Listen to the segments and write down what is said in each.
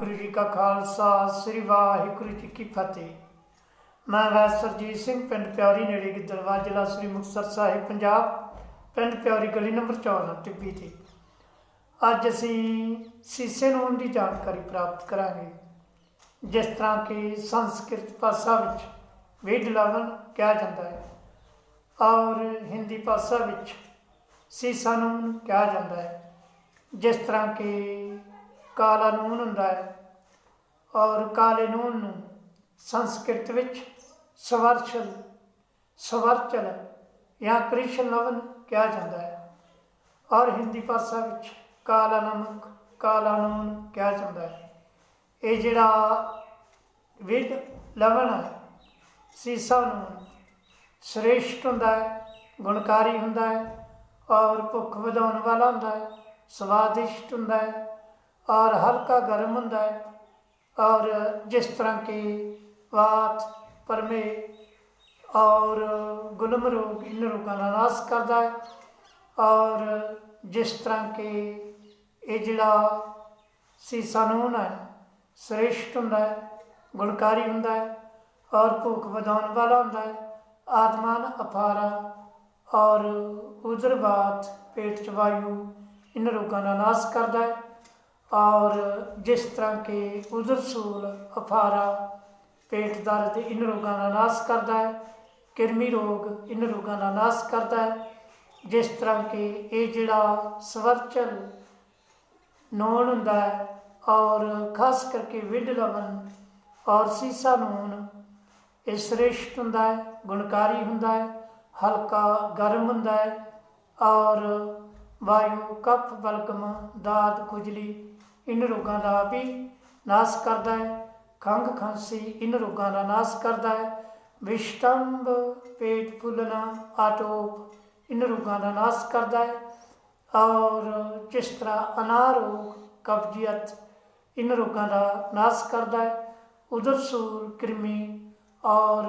ਵਾਹਿਗੁਰੂ ਜੀ ਕਾ ਖਾਲਸਾ, ਸ੍ਰੀ ਵਾਹਿਗੁਰੂ ਜੀ ਕੀ ਫਤਿਹ। ਮੈਂ ਵੈਦ ਸਰਜੀਤ ਸਿੰਘ, ਪਿੰਡ ਪਿਆਰੀ ਨੇੜੇ ਗਿੱਦੜਵਾ ਜ਼ਿਲ੍ਹਾ ਸ੍ਰੀ ਮੁਕਤਸਰ ਸਾਹਿਬ, ਪੰਜਾਬ, ਪਿੰਡ ਪਿਉਰੀ ਗਲੀ ਨੰਬਰ 14 ਟਿੱਬੀ ਤੇ। ਅੱਜ ਅਸੀਂ ਸੀਸੇ ਨੂਨ ਦੀ ਜਾਣਕਾਰੀ ਪ੍ਰਾਪਤ ਕਰਾਂਗੇ। ਜਿਸ ਤਰ੍ਹਾਂ ਕਿ ਸੰਸਕ੍ਰਿਤ ਭਾਸ਼ਾ ਵਿੱਚ ਵੇਦ ਲਵਨ ਕਿਹਾ ਜਾਂਦਾ ਹੈ ਔਰ ਹਿੰਦੀ ਭਾਸ਼ਾ ਵਿੱਚ ਸੀਸਾ ਨੂਨ ਕਿਹਾ ਜਾਂਦਾ ਹੈ। ਜਿਸ ਤਰ੍ਹਾਂ ਕਿ ਕਾਲਾ ਨੂਨ ਹੁੰਦਾ ਹੈ ਔਰ ਕਾਲੇ ਨੂਨ ਨੂੰ ਸੰਸਕ੍ਰਿਤ ਵਿੱਚ ਸਵਰਚਲ ਸਵਰਚਲ ਜਾਂ ਕ੍ਰਿਸ਼ਨ ਲਵਨ ਕਿਹਾ ਜਾਂਦਾ ਹੈ ਔਰ ਹਿੰਦੀ ਭਾਸ਼ਾ ਵਿੱਚ ਕਾਲਾ ਨਮਕ, ਕਾਲਾ ਨੂਨ ਕਿਹਾ ਜਾਂਦਾ ਹੈ। ਇਹ ਜਿਹੜਾ ਵਿਦ ਲਵਣ ਹੈ, ਸੀਸਾ ਨੂਨ, ਸ੍ਰੇਸ਼ਟ ਹੁੰਦਾ ਹੈ, ਗੁਣਕਾਰੀ ਹੁੰਦਾ ਹੈ ਔਰ ਭੁੱਖ ਵਧਾਉਣ ਵਾਲਾ ਹੁੰਦਾ ਹੈ, ਸਵਾਦਿਸ਼ਟ ਹੁੰਦਾ ਹੈ। ਔਰ ਹਲਕਾ ਗਰਮ ਹੁੰਦਾ ਹੈ। ਔਰ ਜਿਸ ਤਰ੍ਹਾਂ ਕਿ ਵਾਤ ਪਰਮੇ ਔਰ ਗੁਲਮ ਰੋਗ, ਇਨ ਰੋਗਾਂ ਦਾ ਨਾਸ਼ ਕਰਦਾ ਹੈ। ਔਰ ਜਿਸ ਤਰ੍ਹਾਂ ਕਿ ਇਹ ਜਿਹੜਾ ਸੀਸਾ ਨੂਨ ਹੈ, ਸ੍ਰੇਸ਼ਟ ਹੁੰਦਾ ਹੈ, ਗੁਣਕਾਰੀ ਹੁੰਦਾ ਹੈ ਔਰ ਭੁੱਖ ਵਧਾਉਣ ਵਾਲਾ ਹੁੰਦਾ ਹੈ। ਆਤਮਾਨ ਅਫਾਰਾ ਔਰ ਉਦਰਬਾਤ ਪੇਟ ਚ ਵਾਯੂ ਇਹਨਾਂ ਰੋਗਾਂ ਦਾ ਨਾਸ਼ ਕਰਦਾ ਹੈ। ਔਰ ਜਿਸ ਤਰ੍ਹਾਂ ਕਿ ਉਦਰਸੂਲ ਅਫਾਰਾ ਪੇਟ ਦਰਦ ਇਨ ਰੋਗਾਂ ਦਾ ਨਾਸ਼ ਕਰਦਾ ਹੈ, ਕਿਰਮੀ ਰੋਗ ਇਨ ਰੋਗਾਂ ਦਾ ਨਾਸ਼ ਕਰਦਾ ਹੈ, ਜਿਸ ਤਰ੍ਹਾਂ ਕਿ ਇਹ ਜਿਹੜਾ ਸਵਰਚਲ ਨੂਣ ਹੁੰਦਾ ਹੈ ਔਰ ਖਾਸ ਕਰਕੇ ਵਿਡ ਲਵਣ ਔਰ ਸੀਸਾ ਨੂਣ ਇਹ ਸ੍ਰੇਸ਼ਟ ਹੁੰਦਾ ਹੈ, ਗੁਣਕਾਰੀ ਹੁੰਦਾ ਹੈ, ਹਲਕਾ ਗਰਮ ਹੁੰਦਾ ਹੈ ਔਰ ਵਾਯੂ, ਕਫ, ਬਲਗਮ ਦਾਤ ਖੁਜਲੀ ਇਨ ਰੋਗਾਂ ਦਾ ਵੀ ਨਾਸ਼ ਕਰਦਾ ਹੈ। ਖੰਗ ਖਾਂਸੀ ਇਨ ਰੋਗਾਂ ਦਾ ਨਾਸ਼ ਕਰਦਾ ਹੈ। ਵਿਸ਼ਟੰਭ ਪੇਟ ਫੁੱਲਣਾ, ਆਟੋਪ ਇਨ ਰੋਗਾਂ ਦਾ ਨਾਸ਼ ਕਰਦਾ ਹੈ। ਔਰ ਜਿਸ ਤਰ੍ਹਾਂ ਅਨਾਰੋਗ ਕਬਜ਼ੀਅਤ ਇਨ ਰੋਗਾਂ ਦਾ ਨਾਸ਼ ਕਰਦਾ ਹੈ ਉਦਰ ਸੂਰ, ਕਿਰਮੀ ਔਰ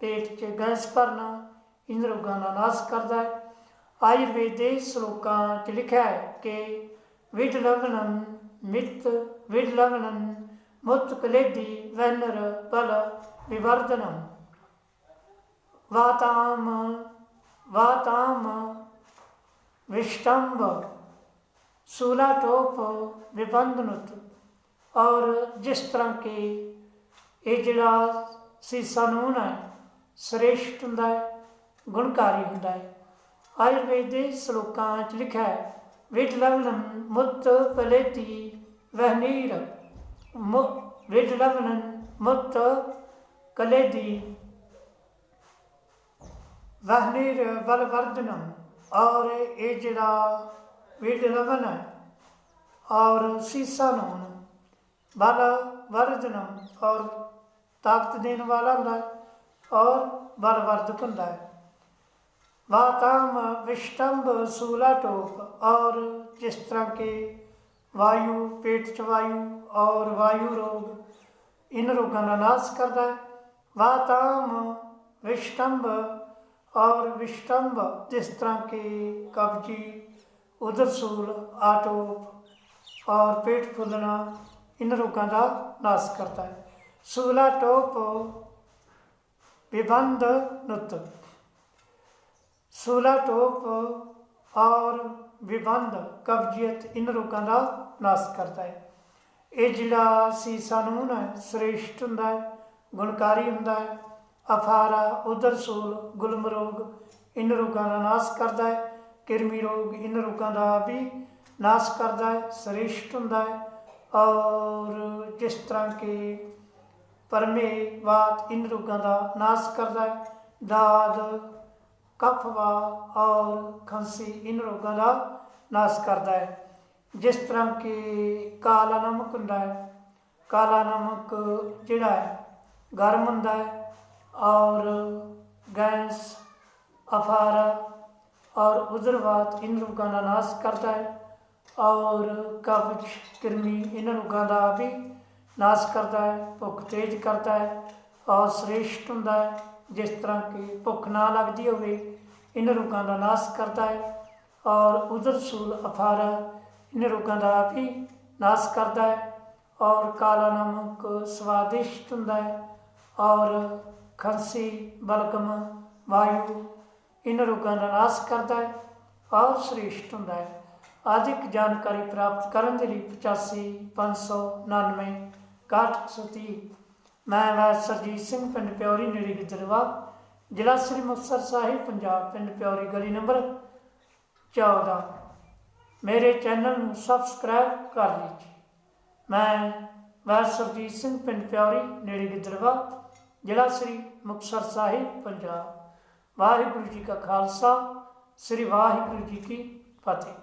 ਪੇਟ 'ਚ ਗੈਸ ਭਰਨਾ ਇਨ ਰੋਗਾਂ ਦਾ ਨਾਸ਼ ਕਰਦਾ ਹੈ। ਆਯੁਰਵੇਦ ਦੇ ਸ਼ਲੋਕਾਂ 'ਚ ਲਿਖਿਆ ਹੈ ਕਿ ਵਿਦ ਲਵਨੰ ਮਿੱਤ ਵਿਦ ਮੁਤ ਕਲੇਦੀ ਵੈਨਰ ਬਲ ਵਿਵਰਧਨੰ ਵਾਤਾਮ ਵਾਤਾਮ ਵਿਸ਼ਟੰਭ, ਸੂਲਾ ਟੋਪ ਵਿਬੰਧਨੁਤ। ਔਰ ਜਿਸ ਤਰ੍ਹਾਂ ਕਿ ਇਜਲਾਸ ਜਿਹੜਾ ਸੀਸਾ ਨੂਨ ਹੈ, ਸ੍ਰੇਸ਼ਟ ਹੁੰਦਾ ਹੈ ਗੁਣਕਾਰੀ ਹੁੰਦਾ। ਹੈ ਆਯੁਰਵੇਦ ਦੇ ਸ਼ਲੋਕਾਂ 'ਚ ਲਿਖਿਆ ਹੈ ਵਿਦ ਲਵਨੰ ਮੁੱਤ ਪਲੇਤੀ ਵਹਨੀਰ ਵਿਦ ਲਵਨੰ ਮੁੱਤ ਕਲੇਦੀ ਵਹਨੀਰ ਬਲਵਰਧਨਮ ਔਰ ਇਹ ਜਿਹੜਾ ਵਿਦ ਲਵਨ ਔਰ ਸੀਸਾ ਨੂੰ ਬਲ ਵਰਜਨਮ ਔਰ ਤਾਕਤ ਦੇਣ ਵਾਲਾ ਹੁੰਦਾ ਹੈ ਔਰ ਬਲਵਰਧਕ ਹੁੰਦਾ ਹੈ वाताम विष्टम्ब सूलाटोप और जिस तरह के वायु, पेट च वायु और वायु रोग, इन रोगों का नाश करता है वाताम विष्टम्ब, और विष्टम्ब जिस तरह के कब्जी उदरसूल आटोप और पेट फूलना, इन रोगों का नाश करता है। सूलाटोप, विबंध नुत्त ਸੂਲਾ ਟੋਪ ਔਰ ਵਿਬੰਧ ਕਬਜ਼ੀਅਤ ਇਨ ਰੋਗਾਂ ਦਾ ਨਾਸ਼ ਕਰਦਾ ਹੈ। ਇਹ ਜਿਹੜਾ ਸੀਸਾ ਨੂਨ ਹੈ, ਸ੍ਰੇਸ਼ਟ ਹੁੰਦਾ ਹੈ, ਗੁਣਕਾਰੀ ਹੁੰਦਾ ਹੈ, ਅਫਾਰਾ ਉਦਰਸੂਲ ਗੁਲਮ ਰੋਗ ਇਨ ਰੋਗਾਂ ਦਾ ਨਾਸ਼ ਕਰਦਾ ਹੈ, ਕਿਰਮੀ ਰੋਗ ਇਨ ਰੋਗਾਂ ਦਾ ਵੀ ਨਾਸ਼ ਕਰਦਾ ਹੈ, ਸ੍ਰੇਸ਼ਟ ਹੁੰਦਾ ਹੈ ਔਰ ਜਿਸ ਤਰ੍ਹਾਂ ਕਿ ਪਰਮੇ ਵਾਤ ਇਨ ਰੋਗਾਂ ਦਾ ਨਾਸ਼ ਕਰਦਾ ਹੈ, ਦਾਦ ਕਫਵਾ ਔਰ ਖਾਂਸੀ ਇਹਨਾਂ ਰੋਗਾਂ ਦਾ ਨਾਸ਼ ਕਰਦਾ ਹੈ। ਜਿਸ ਤਰ੍ਹਾਂ ਕਿ ਕਾਲਾ ਨਮਕ ਹੁੰਦਾ ਹੈ, ਕਾਲਾ ਨਮਕ ਜਿਹੜਾ ਹੈ, ਗਰਮ ਹੁੰਦਾ ਹੈ, ਔਰ ਗੈਸ, ਅਫਾਰਾ, ਔਰ ਉਦਰਵਾਤ ਇਨ ਰੋਗਾਂ ਦਾ ਨਾਸ਼ ਕਰਦਾ ਹੈ, ਔਰ ਕਬਜ਼ ਕਿਰਮੀ ਇਹਨਾਂ ਰੋਗਾਂ ਦਾ ਵੀ ਨਾਸ਼ ਕਰਦਾ ਹੈ, ਭੁੱਖ ਤੇਜ਼ ਕਰਦਾ ਹੈ, ਔਰ ਸ੍ਰੇਸ਼ਟ ਹੁੰਦਾ ਹੈ। ਜਿਸ ਤਰ੍ਹਾਂ ਕਿ ਭੁੱਖ ਨਾ ਲੱਗਦੀ ਹੋਵੇ ਇਹਨਾਂ ਰੋਗਾਂ ਦਾ ਨਾਸ਼ ਕਰਦਾ ਹੈ ਔਰ ਉਦਰ ਸੂਲ ਅਫਾਰਾ ਇਹਨਾਂ ਰੋਗਾਂ ਦਾ ਵੀ ਨਾਸ਼ ਕਰਦਾ ਹੈ ਔਰ ਕਾਲਾ ਨਮਕ ਸਵਾਦਿਸ਼ਟ ਹੁੰਦਾ ਹੈ ਔਰ ਖਾਂਸੀ, ਬਲਗਮ, ਵਾਯੂ ਇਹਨਾਂ ਰੋਗਾਂ ਦਾ ਨਾਸ਼ ਕਰਦਾ ਹੈ ਔਰ ਸ੍ਰੇਸ਼ਟ ਹੁੰਦਾ ਹੈ। ਆਦਿਕ ਜਾਣਕਾਰੀ ਪ੍ਰਾਪਤ ਕਰਨ ਦੇ ਲਈ 85 599 6130 ਮੈਂ ਵੈ ਸਰਜੀਤ ਸਿੰਘ, ਪਿੰਡ ਪਿਉਰੀ ਨੇੜੇ ਗਿੱਦੜਵਾ, ਜ਼ਿਲ੍ਹਾ ਸ੍ਰੀ ਮੁਕਤਸਰ ਸਾਹਿਬ, ਪੰਜਾਬ, ਪਿੰਡ ਪਿਉਰੀ ਗਲੀ ਨੰਬਰ 14 ਮੇਰੇ ਚੈਨਲ ਨੂੰ ਸਬਸਕ੍ਰਾਈਬ ਕਰ ਲੀजिए ਮੈਂ ਵੈ ਸਰਜੀਤ ਸਿੰਘ, ਪਿੰਡ ਪਿਉਰੀ ਨੇੜੇ ਗਿੱਦੜਵਾ, ਜ਼ਿਲ੍ਹਾ ਸ੍ਰੀ ਮੁਕਤਸਰ ਸਾਹਿਬ, ਪੰਜਾਬ। ਵਾਹਿਗੁਰੂ ਜੀ ਕਾ ਖਾਲਸਾ, ਸ੍ਰੀ ਵਾਹਿਗੁਰੂ ਜੀ ਕੀ ਫਤਿਹ।